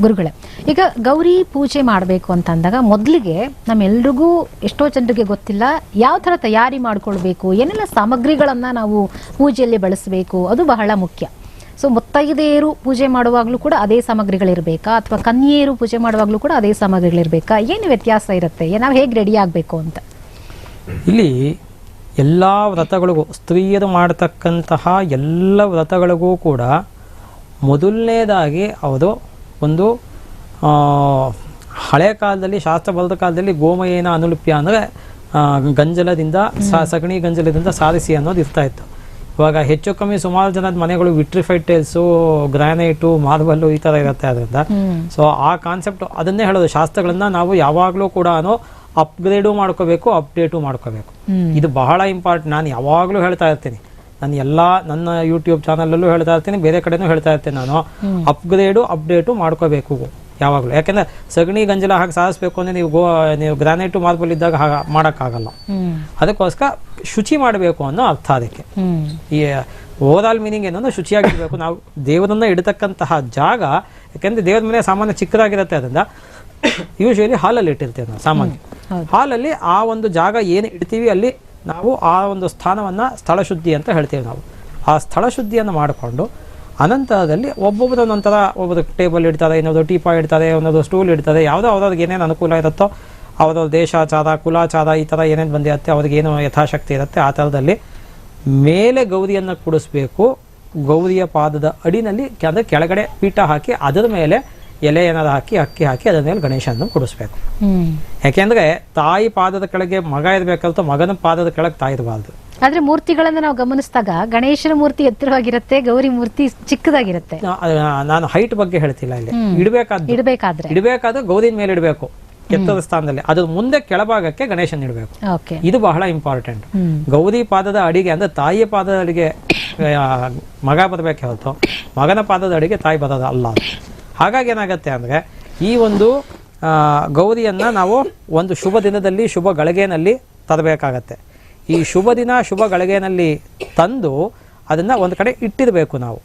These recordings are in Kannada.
ಗುರುಗಳೇ. ಈಗ ಗೌರಿ ಪೂಜೆ ಮಾಡಬೇಕು ಅಂತ ಅಂದಾಗ ಮೊದಲಿಗೆ ನಮ್ಮೆಲ್ರಿಗೂ ಎಷ್ಟೋ ಜನರಿಗೆ ಗೊತ್ತಿಲ್ಲ ಯಾವ ಥರ ತಯಾರಿ ಮಾಡಿಕೊಳ್ಬೇಕು, ಏನೆಲ್ಲ ಸಾಮಗ್ರಿಗಳನ್ನು ನಾವು ಪೂಜೆಯಲ್ಲಿ ಬಳಸಬೇಕು, ಅದು ಬಹಳ ಮುಖ್ಯ. ಸೊ, ಮುತ್ತೈದೆಯರು ಪೂಜೆ ಮಾಡುವಾಗಲೂ ಕೂಡ ಅದೇ ಸಾಮಗ್ರಿಗಳಿರಬೇಕಾ? ಅಥವಾ ಕನ್ಯೆಯರು ಪೂಜೆ ಮಾಡುವಾಗಲೂ ಕೂಡ ಅದೇ ಸಾಮಗ್ರಿಗಳಿರಬೇಕಾ? ಏನು ವ್ಯತ್ಯಾಸ ಇರುತ್ತೆ? ನಾವು ಹೇಗೆ ರೆಡಿ ಆಗಬೇಕು ಅಂತ? ಇಲ್ಲಿ ಎಲ್ಲ ವ್ರತಗಳಿಗೂ, ಸ್ತ್ರೀಯರು ಮಾಡತಕ್ಕಂತಹ ಎಲ್ಲ ವ್ರತಗಳಿಗೂ ಕೂಡ ಮೊದಲನೇದಾಗಿ ಅವರು ಒಂದು ಆ, ಹಳೆ ಕಾಲದಲ್ಲಿ ಶಾಸ್ತ್ರ ಬರೆದ ಕಾಲದಲ್ಲಿ ಗೋಮಯೇನ ಅನುಲಿಪ್ಯ ಅಂದರೆ ಗಂಜಲದಿಂದ ಸ ಸಗಣಿ ಗಂಜಲದಿಂದ ಸಾರಿಸಿ ಅನ್ನೋದು ಇರ್ತಾ ಇತ್ತು. ಇವಾಗ ಹೆಚ್ಚು ಕಮ್ಮಿ ಸುಮಾರು ಜನದ ಮನೆಗಳು ವಿಟ್ರಿಫೈಡ್ ಟೈಲ್ಸು ಗ್ರಾನೈಟು ಮಾರ್ಬಲ್ಲು ಈ ಥರ ಇರುತ್ತೆ ಅದರಿಂದ ಸೊ ಆ ಕಾನ್ಸೆಪ್ಟ್ ಅದನ್ನೇ ಹೇಳೋದು ಶಾಸ್ತ್ರಗಳನ್ನ ನಾವು ಯಾವಾಗಲೂ ಕೂಡ ಅಪ್ಗ್ರೇಡು ಮಾಡ್ಕೋಬೇಕು ಅಪ್ಡೇಟು ಮಾಡ್ಕೋಬೇಕು. ಇದು ಬಹಳ ಇಂಪಾರ್ಟೆಂಟ್ ನಾನು ಯಾವಾಗಲೂ ಹೇಳ್ತಾ ಇರ್ತೀನಿ. ನಾನು ಎಲ್ಲ ನನ್ನ ಯೂಟ್ಯೂಬ್ ಚಾನಲಲ್ಲೂ ಹೇಳ್ತಾ ಇರ್ತೀನಿ ಬೇರೆ ಕಡೆನೂ ಹೇಳ್ತಾ ಇರ್ತೀನಿ ನಾನು. ಅಪ್ಗ್ರೇಡು ಅಪ್ಡೇಟು ಮಾಡ್ಕೋಬೇಕು ಯಾವಾಗಲೂ. ಯಾಕಂದ್ರೆ ಸಗಣಿ ಗಂಜಲ ಹಾಕಿ ಸಾಧಿಸ್ಬೇಕು ಅಂದ್ರೆ ನೀವು ಗೋ ನೀವು ಗ್ರಾನೈಟು ಮಾರ್ಬಲ್ ಇದ್ದಾಗ ಮಾಡೋಕ್ಕಾಗಲ್ಲ. ಅದಕ್ಕೋಸ್ಕರ ಶುಚಿ ಮಾಡಬೇಕು ಅನ್ನೋ ಅರ್ಥ ಅದಕ್ಕೆ. ಈ ಓವರ್ ಆಲ್ ಮೀನಿಂಗ್ ಏನಂದ್ರೆ ಶುಚಿಯಾಗಿರ್ಬೇಕು. ನಾವು ದೇವರನ್ನ ಇಡತಕ್ಕಂತಹ ಜಾಗ ಯಾಕಂದ್ರೆ ದೇವರ ಮನೆ ಸಾಮಾನ್ಯ ಚಿಕ್ಕದಾಗಿರತ್ತೆ ಅದರಿಂದ ಯೂಶಲಿ ಹಾಲಲ್ಲಿ ಇಟ್ಟಿರ್ತೇವೆ ನಾವು ಸಾಮಾನ್ಯ. ಹಾಲಲ್ಲಿ ಆ ಒಂದು ಜಾಗ ಏನು ಇಡ್ತೀವಿ ಅಲ್ಲಿ ನಾವು ಆ ಒಂದು ಸ್ಥಾನವನ್ನು ಸ್ಥಳ ಶುದ್ಧಿ ಅಂತ ಹೇಳ್ತೀವಿ ನಾವು. ಆ ಸ್ಥಳ ಶುದ್ಧಿಯನ್ನು ಮಾಡಿಕೊಂಡು ಅನಂತರದಲ್ಲಿ ಒಬ್ಬೊಬ್ಬರ ನಂತರ ಒಬ್ಬರು ಟೇಬಲ್ ಇಡ್ತಾರೆ ಇನ್ನೊಂದು ಟೀಪಾ ಇಡ್ತಾರೆ ಒಂದೊಂದು ಸ್ಟೂಲ್ ಇಡ್ತಾರೆ, ಯಾವುದೋ ಅವ್ರವ್ರಿಗೆ ಏನೇನು ಅನುಕೂಲ ಇರುತ್ತೋ ಅವರ ದೇಶಾಚಾರ, ಕುಲಾಚಾರ ಈ ಥರ ಏನೇನು ಬಂದಿರುತ್ತೆ, ಅವ್ರಿಗೆ ಏನು ಯಥಾಶಕ್ತಿ ಇರುತ್ತೆ, ಆ ಥರದಲ್ಲಿ ಮೇಲೆ ಗೌರಿಯನ್ನು ಕೂಡಿಸ್ಬೇಕು. ಗೌರಿಯ ಪಾದದ ಅಡಿನಲ್ಲಿ ಅಂದರೆ ಕೆಳಗಡೆ ಪೀಠ ಹಾಕಿ ಅದರ ಮೇಲೆ ಎಲೆ ಏನಾದ್ರು ಹಾಕಿ ಅಕ್ಕಿ ಹಾಕಿ ಅದರ ಮೇಲೆ ಗಣೇಶನನ್ನು ಕೂಡಿಸ್ಬೇಕು. ಯಾಕೆಂದ್ರೆ ತಾಯಿ ಪಾದದ ಕೆಳಗೆ ಮಗ ಇರ್ಬೇಕಲ್ತ ಮಗನ ಪಾದದ ಕೆಳಗೆ ತಾಯಿ ಇರಬಾರ್ದು. ಆದ್ರೆ ಮೂರ್ತಿಗಳನ್ನ ನಾವು ಗಮನಿಸಿದಾಗ ಗಣೇಶನ ಮೂರ್ತಿ ಎತ್ತರವಾಗಿರುತ್ತೆ ಗೌರಿ ಮೂರ್ತಿ ಚಿಕ್ಕದಾಗಿರುತ್ತೆ. ನಾನು ಹೈಟ್ ಬಗ್ಗೆ ಹೇಳ್ತಿಲ್ಲ ಇಲ್ಲಿ. ಇಡಬೇಕಾದ ಇಡಬೇಕಾದ್ರೆ. ಇಡಬೇಕಾದ್ರೆ ಗೌರಿನ ಮೇಲೆ ಇಡಬೇಕು ಎತ್ತರದ ಸ್ಥಾನದಲ್ಲಿ. ಅದ್ರ ಮುಂದೆ ಕೆಳಭಾಗಕ್ಕೆ ಗಣೇಶನ್ ಇಡಬೇಕು. ಇದು ಬಹಳ ಇಂಪಾರ್ಟೆಂಟ್ ಗೌರಿ ಪಾದದ ಅಡಿಗೆ ಅಂದ್ರೆ ತಾಯಿಯ ಪಾದದ ಅಡಿಗೆ ಮಗ ಬರಬೇಕು ಹೊರತು ಮಗನ ಪಾದದ ಅಡಿಗೆ ತಾಯಿ ಬರೋದು ಅಲ್ಲ. ಹಾಗಾಗಿ ಏನಾಗತ್ತೆ ಅಂದರೆ ಈ ಒಂದು ಗೌರಿಯನ್ನು ನಾವು ಒಂದು ಶುಭ ದಿನದಲ್ಲಿ, ಶುಭ ಗಳಿಗೆನಲ್ಲಿ ತರಬೇಕಾಗತ್ತೆ. ಈ ಶುಭ ದಿನ, ಶುಭ ಗಳಿಗೆನಲ್ಲಿ ತಂದು ಅದನ್ನು ಒಂದು ಕಡೆ ಇಟ್ಟಿರಬೇಕು ನಾವು.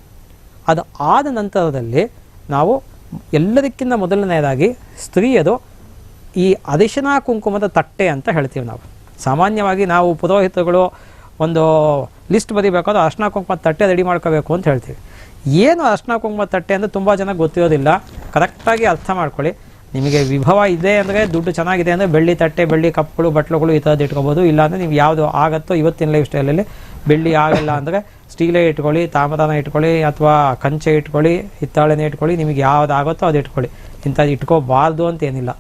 ಅದು ಆದ ನಂತರದಲ್ಲಿ ನಾವು ಎಲ್ಲದಕ್ಕಿಂತ ಮೊದಲನೆಯದಾಗಿ ಸ್ತ್ರೀಯದು ಈ ಅರಿಶಿನ ಕುಂಕುಮದ ತಟ್ಟೆ ಅಂತ ಹೇಳ್ತೀವಿ ನಾವು. ಸಾಮಾನ್ಯವಾಗಿ ನಾವು ಪುರೋಹಿತಗಳು ಒಂದು ಲಿಸ್ಟ್ ಬರೀಬೇಕಾದ್ರೆ ಅರ್ಶಿನ ಕುಂಕುಮದ ತಟ್ಟೆ ರೆಡಿ ಮಾಡ್ಕೋಬೇಕು ಅಂತ ಹೇಳ್ತೀವಿ. ಏನು ಅರ್ಶನ ಕುಂಕುಮ ತಟ್ಟೆ ಅಂದರೆ ತುಂಬ ಜನ ಗೊತ್ತಿರೋದಿಲ್ಲ. ಕರೆಕ್ಟಾಗಿ ಅರ್ಥ ಮಾಡ್ಕೊಳ್ಳಿ. ನಿಮಗೆ ವಿಭವ ಇದೆ ಅಂದರೆ ದುಡ್ಡು ಚೆನ್ನಾಗಿದೆ ಅಂದರೆ ಬೆಳ್ಳಿ ತಟ್ಟೆ, ಬೆಳ್ಳಿ ಕಪ್ಗಳು ಬಟ್ಲುಗಳು ಈ ಥರದ್ದು ಇಟ್ಕೋಬೋದು. ಇಲ್ಲಾಂದರೆ ನೀವು ಯಾವುದು ಆಗತ್ತೋ ಇವತ್ತಿನ ಲೈಫ್ ಸ್ಟೈಲಲ್ಲಿ ಬೆಳ್ಳಿ ಆಗಲ್ಲ ಅಂದರೆ ಸ್ಟೀಲೇ ಇಟ್ಕೊಳ್ಳಿ ತಾಮ್ರನ ಇಟ್ಕೊಳ್ಳಿ ಅಥವಾ ಕಂಚೆ ಇಟ್ಕೊಳ್ಳಿ, ಹಿತ್ತಾಳೆನೇ ಇಟ್ಕೊಳ್ಳಿ, ನಿಮಗೆ ಯಾವ್ದು ಆಗುತ್ತೋ ಅದು ಇಟ್ಕೊಳ್ಳಿ. ಇಂಥದ್ದು ಇಟ್ಕೋಬಾರ್ದು ಅಂತ ಏನಿಲ್ಲ.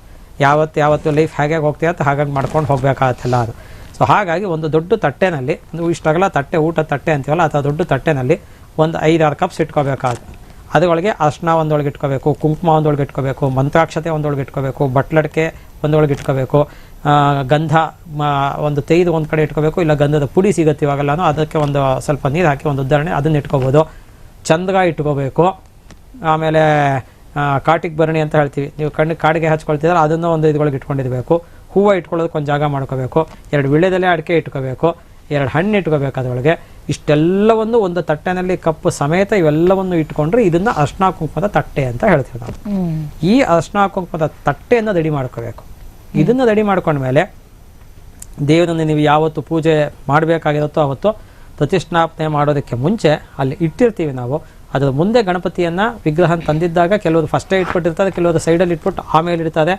ಯಾವತ್ತು ಯಾವತ್ತು ಲೈಫ್ ಹೇಗೆ ಹೋಗ್ತೀಯತ್ತ ಹಾಗಾಗಿ ಮಾಡ್ಕೊಂಡು ಹೋಗ್ಬೇಕಾಗತ್ತೆಲ್ಲ ಅದು ಸೊ ಹಾಗಾಗಿ ಒಂದು ದೊಡ್ಡ ತಟ್ಟೆನಲ್ಲಿ, ಒಂದು ಇಷ್ಟಾಗಲ್ಲ ತಟ್ಟೆ ಊಟ ತಟ್ಟೆ ಅಂತೀವಲ್ಲ ಅಥವಾ ದೊಡ್ಡ ತಟ್ಟೆನಲ್ಲಿ ಒಂದು ಐದಾರು ಕಪ್ಸ್ ಇಟ್ಕೋಬೇಕಾಗುತ್ತೆ. ಅದರೊಳಗೆ ಅರ್ಶಿನ ಒಂದೊಳಗೆ ಇಟ್ಕೋಬೇಕು, ಕುಂಕುಮ ಒಂದೊಳಗೆ ಇಟ್ಕೋಬೇಕು, ಮಂತ್ರಾಕ್ಷತೆ ಒಂದೊಳಗೆ ಇಟ್ಕೋಬೇಕು, ಬಟ್ಲಡಿಕೆ ಒಂದೊಳಗೆ ಇಟ್ಕೋಬೇಕು ಗಂಧ ಒಂದು ತೆಗೆದು ಒಂದು ಕಡೆ ಇಟ್ಕೋಬೇಕು, ಇಲ್ಲ ಗಂಧದ ಪುಡಿ ಸಿಗುತ್ತೆ ಇವಾಗೆಲ್ಲನೂ ಅದಕ್ಕೆ ಒಂದು ಸ್ವಲ್ಪ ನೀರು ಹಾಕಿ ಒಂದು ಉದಾಹರಣೆ, ಅದನ್ನ ಇಟ್ಕೋಬೋದು. ಚಂದ್ಗ ಇಟ್ಕೋಬೇಕು. ಆಮೇಲೆ ಕಾಟಿಗೆ ಬರಣಿ ಅಂತ ಹೇಳ್ತೀವಿ. ನೀವು ಕಣ್ಣು ಕಾಡಿಗೆ ಹಚ್ಕೊಳ್ತಿದ್ರೆ ಅದನ್ನು ಒಂದು ಇದ್ರೊಳಗೆ ಇಟ್ಕೊಂಡಿರಬೇಕು. ಹೂವು ಇಟ್ಕೊಳ್ಳೋದಕ್ಕೆ ಒಂದು ಜಾಗ ಮಾಡ್ಕೋಬೇಕು. ಎರಡು ವಿಳ್ಯದಲ್ಲೇ ಅಡಿಕೆ ಇಟ್ಕೋಬೇಕು. ಎರಡು ಹಣ್ಣು ಇಟ್ಕೋಬೇಕು ಅದರೊಳಗೆ ಇಷ್ಟೆಲ್ಲವನ್ನು ಒಂದು ತಟ್ಟೆನಲ್ಲಿ ಕಪ್ಪು ಸಮೇತ ಇವೆಲ್ಲವನ್ನು ಇಟ್ಕೊಂಡ್ರೆ ಇದನ್ನ ಅರ್ಶಿನ ಕುಂಕುಮದ ತಟ್ಟೆ ಅಂತ ಹೇಳ್ತೀವಿ ನಾವು. ಈ ಅರ್ಶಿನ ಕುಂಕುಮದ ತಟ್ಟೆಯನ್ನು ರೆಡಿ ಮಾಡ್ಕೋಬೇಕು. ಇದನ್ನು ರೆಡಿ ಮಾಡ್ಕೊಂಡ್ಮೇಲೆ ದೇವರನ್ನು ನೀವು ಯಾವತ್ತು ಪೂಜೆ ಮಾಡಬೇಕಾಗಿರುತ್ತೋ ಅವತ್ತು ಪ್ರತಿಷ್ಠಾಪನೆ ಮಾಡೋದಕ್ಕೆ ಮುಂಚೆ ಅಲ್ಲಿ ಇಟ್ಟಿರ್ತೀವಿ ನಾವು. ಅದರ ಮುಂದೆ ಗಣಪತಿಯನ್ನು ವಿಗ್ರಹ ತಂದಿದ್ದಾಗ ಕೆಲವರು ಫಸ್ಟೇ ಇಟ್ಬಿಟ್ಟಿರ್ತಾರೆ ಕೆಲವರು ಸೈಡಲ್ಲಿ ಇಟ್ಬಿಟ್ಟು ಆಮೇಲೆ ಇಡ್ತಾರೆ.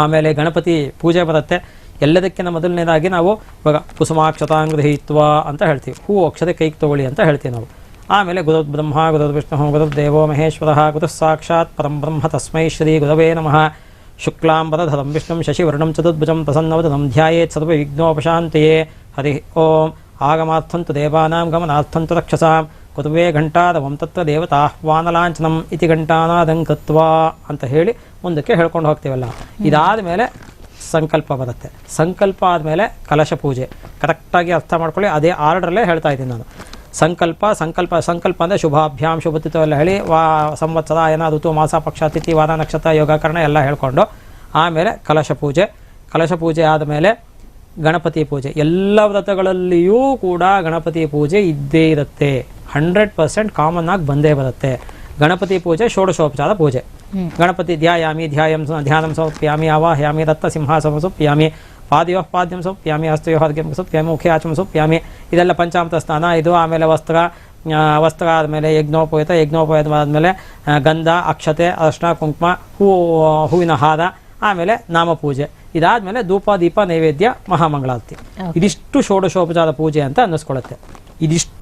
ಆಮೇಲೆ ಗಣಪತಿ ಪೂಜೆ ಬರುತ್ತೆ. ಎಲ್ಲದಕ್ಕಿಂತ ಮೊದಲನೇದಾಗಿ ನಾವು ಇವಾಗ ಕುಸುಮಾಕ್ಷತಾಂಗ್ರಹಿತ್ವ ಅಂತ ಹೇಳ್ತೀವಿ. ಹೂ ಅಕ್ಷತೆ ಕೈಗೆ ತಗೊಳ್ಳಿ ಅಂತ ಹೇಳ್ತೀವಿ ನಾವು. ಆಮೇಲೆ ಗುರು ಬ್ರಹ್ಮ ಗುರು ವಿಷ್ಣು ಗುರು ದೇವೋ ಮಹೇಶ್ವರ ಸಾಕ್ಷಾತ್ ಪರಂ ಬ್ರಹ್ಮ ತಸ್ಮೈ ಶ್ರೀ ಗುರವೇ ನಮಃ. ಶುಕ್ಲಾಂಬರಧರಂ ವಿಷ್ಣುಂ ಶಶಿವರ್ಣಂ ಚತುರ್ಭುಜಂ ಪ್ರಸನ್ನವದನಂ ಧ್ಯಾಯೇತ್ ಸರ್ವ ವಿಘ್ನೋಪಶಾಂತಯೇ. ಹರಿ ಓಂ. ಆಗಮಾರ್ಥಂತು ದೇವಾನಾಂ ಗಮನಾರ್ಥಂತು ರಕ್ಷಸಾಂ. ಘಂಟಾ ಘಂಟಾದವಂ ತತ್ವ ದೇವತಾಹ್ವಾನಲಾಂಛನಂ ಇತಿ ಘಂಟಾನಾದಂ ಕೃತ್ವಾ ಅಂತ ಹೇಳಿ ಮುಂದಕ್ಕೆ ಹೇಳ್ಕೊಂಡು ಹೋಗ್ತೀವಲ್ಲ. ಇದಾದ ಮೇಲೆ ಸಂಕಲ್ಪ ಬರುತ್ತೆ. ಸಂಕಲ್ಪ ಆದಮೇಲೆ ಕಲಶ ಪೂಜೆ. ಕರೆಕ್ಟಾಗಿ ಅರ್ಥ ಮಾಡ್ಕೊಳ್ಳಿ, ಅದೇ ಆರ್ಡ್ರಲ್ಲೇ ಹೇಳ್ತಾ ಇದ್ದೀನಿ ನಾನು. ಸಂಕಲ್ಪ ಸಂಕಲ್ಪ ಸಂಕಲ್ಪ ಅಂದರೆ ಶುಭಾಭ್ಯಾಂ ಶುಭತಿತ್ವ ಎಲ್ಲ ಹೇಳಿ, ವಾ, ಸಂವತ್ಸರ ಏನ ಋತು ಮಾಸ ಪಕ್ಷ ತಿಥಿ, ವಾರ, ನಕ್ಷತ್ರ, ಯೋಗಕರಣ ಎಲ್ಲ ಹೇಳ್ಕೊಂಡು, ಆಮೇಲೆ ಕಲಶ ಪೂಜೆ. ಕಲಶ ಪೂಜೆ ಆದಮೇಲೆ ಗಣಪತಿ ಪೂಜೆ. ಎಲ್ಲ ವ್ರತಗಳಲ್ಲಿಯೂ ಕೂಡ ಗಣಪತಿ ಪೂಜೆ ಇದ್ದೇ ಇರುತ್ತೆ. ಹಂಡ್ರೆಡ್ ಪರ್ಸೆಂಟ್ ಕಾಮನ್ ಆಗಿ ಬಂದೇ ಬರುತ್ತೆ. ಗಣಪತಿ ಪೂಜೆ ಷೋಡಶೋಪಚಾರ ಪೂಜೆ. ಗಣಪತಿ ಧ್ಯಾಯಾಮಿ ಧ್ಯಾಯಂ ಸ- ಧ್ಯಾನಂ ಸಮರ್ಪ್ಯಾಮಿ ಆವಾಹಯಾಮಿ ರಕ್ತ ಸಿಂಹಾಸನ ಸುಪ್ಯಾಮಿ ಪಾದಯೋಃ ಪಾದ್ಯಂ ಸುಪ್ಯಾಮಿ ಹಸ್ತಯೋ ಅರ್ಘ್ಯಂ ಸುಪ್ಯಾಮಿ ಮುಖ್ಯ ಆಚಮ ಸುಪ್ಯಾಮಿ ಇದೆಲ್ಲ ಪಂಚಾಮೃತ ಸ್ಥಾನ ಇದು ಆಮೇಲೆ ವಸ್ತ್ರ ವಸ್ತ್ರ ಆದಮೇಲೆ ಯಜ್ಞೋಪಯುತ ಯಜ್ಞೋಪಯುತ ಆದಮೇಲೆ ಗಂಧ ಅಕ್ಷತೆ ಅರ್ಶನ ಕುಂಕುಮ ಹೂ ಹೂವಿನ ಹಾರ ಆಮೇಲೆ ನಾಮಪೂಜೆ. ಇದಾದಮೇಲೆ ಧೂಪ ದೀಪ ನೈವೇದ್ಯ ಮಹಾಮಂಗಳಾರತಿ. ಇದಿಷ್ಟು ಷೋಡಶೋಪಚಾರ ಪೂಜೆ ಅಂತ ಅನ್ನಿಸ್ಕೊಳ್ಳುತ್ತೆ ಇದಿಷ್ಟು